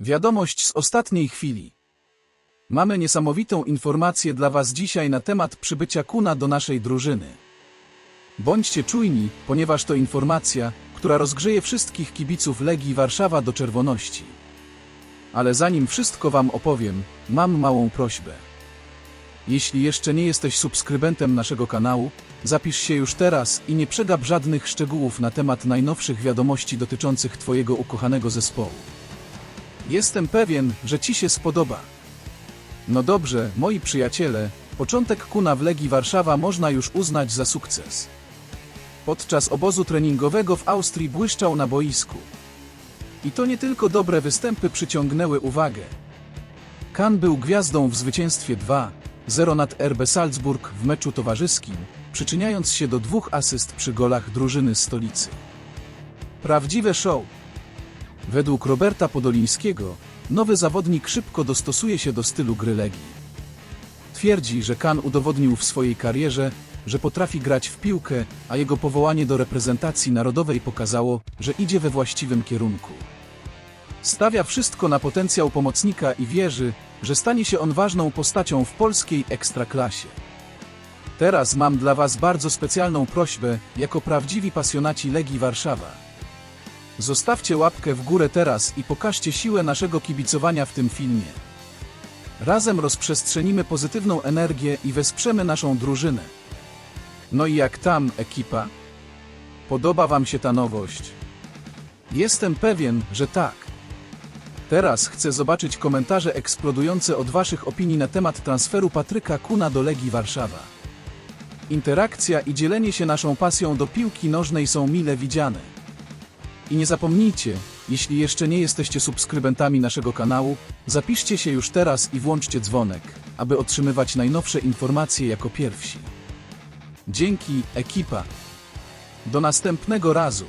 Wiadomość z ostatniej chwili. Mamy niesamowitą informację dla Was dzisiaj na temat przybycia Kuna do naszej drużyny. Bądźcie czujni, ponieważ to informacja, która rozgrzeje wszystkich kibiców Legii Warszawa do czerwoności. Ale zanim wszystko Wam opowiem, mam małą prośbę. Jeśli jeszcze nie jesteś subskrybentem naszego kanału, zapisz się już teraz i nie przegap żadnych szczegółów na temat najnowszych wiadomości dotyczących Twojego ukochanego zespołu. Jestem pewien, że Ci się spodoba. No dobrze, moi przyjaciele, początek Kuna w Legii Warszawa można już uznać za sukces. Podczas obozu treningowego w Austrii błyszczał na boisku. I to nie tylko dobre występy przyciągnęły uwagę. Kan był gwiazdą w zwycięstwie 2-0 nad RB Salzburg w meczu towarzyskim, przyczyniając się do dwóch asyst przy golach drużyny stolicy. Prawdziwe show. Według Roberta Podolińskiego, nowy zawodnik szybko dostosuje się do stylu gry Legii. Twierdzi, że Kan udowodnił w swojej karierze, że potrafi grać w piłkę, a jego powołanie do reprezentacji narodowej pokazało, że idzie we właściwym kierunku. Stawia wszystko na potencjał pomocnika i wierzy, że stanie się on ważną postacią w polskiej ekstraklasie. Teraz mam dla Was bardzo specjalną prośbę, jako prawdziwi pasjonaci Legii Warszawa. Zostawcie łapkę w górę teraz i pokażcie siłę naszego kibicowania w tym filmie. Razem rozprzestrzenimy pozytywną energię i wesprzemy naszą drużynę. No i jak tam, ekipa? Podoba Wam się ta nowość? Jestem pewien, że tak. Teraz chcę zobaczyć komentarze eksplodujące od Waszych opinii na temat transferu Patryka Kuna do Legii Warszawa. Interakcja i dzielenie się naszą pasją do piłki nożnej są mile widziane. I nie zapomnijcie, jeśli jeszcze nie jesteście subskrybentami naszego kanału, zapiszcie się już teraz i włączcie dzwonek, aby otrzymywać najnowsze informacje jako pierwsi. Dzięki, ekipa. Do następnego razu.